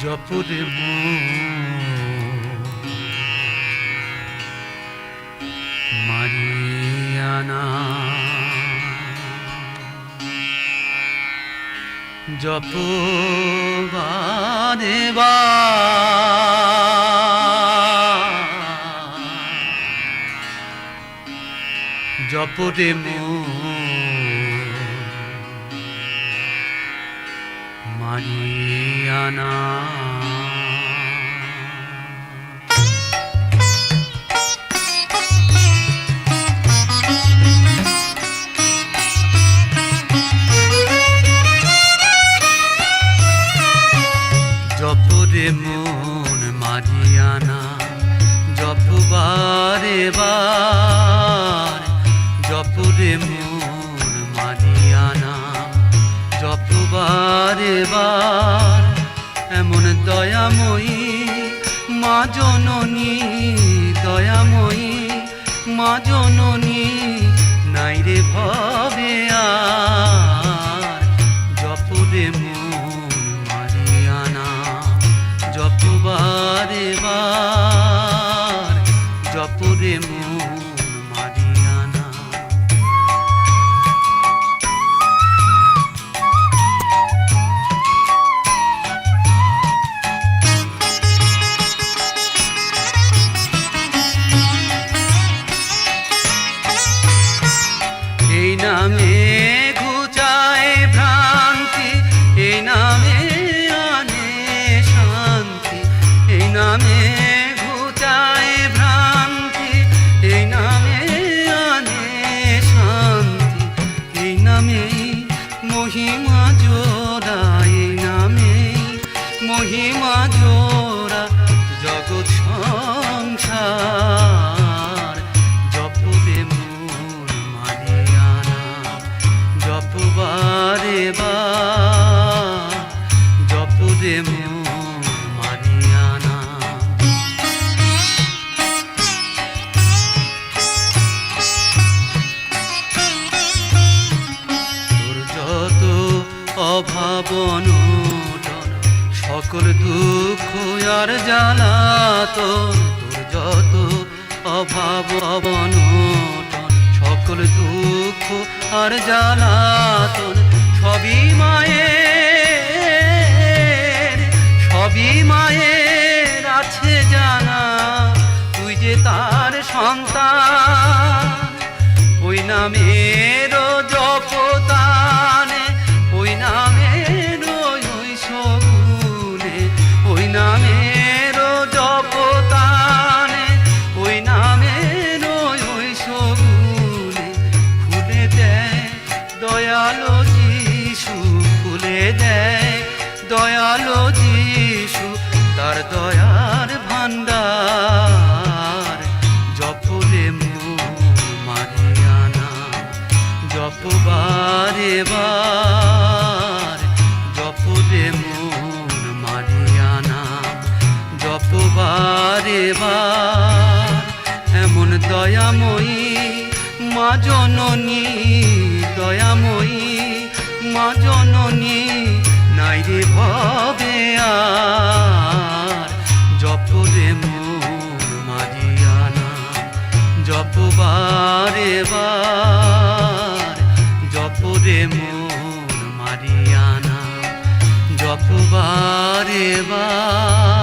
জপরে Mariana জপ দেবা জপরে Mariana জপরে মন মারিয়ানা জপবারে বার জপরে মন জপবারে বার এমন দয়াময়ী মা জননী দয়াময়ী মা জননী। মহিমা জোড়া এই নামে মহিমা জোড়া জগৎ সংসার। অভাব অনটন সকল দুঃখ আর জ্বালাতন তোর যত অভাব অবনটন সকল দুঃখ আর জ্বালাতন সবই মায়ের সবই মায়ের আছে জানা। তুই যে তার সন্তান, ওই নামের জপবারে বার, এমন দয়াময়ী মা জননী, দয়াময়ী মা জননী নাই রে ভবে আর। জপরে মন মারিয়ানা জপবারে বার জপরে মন মারিয়ানা জপবারে বার।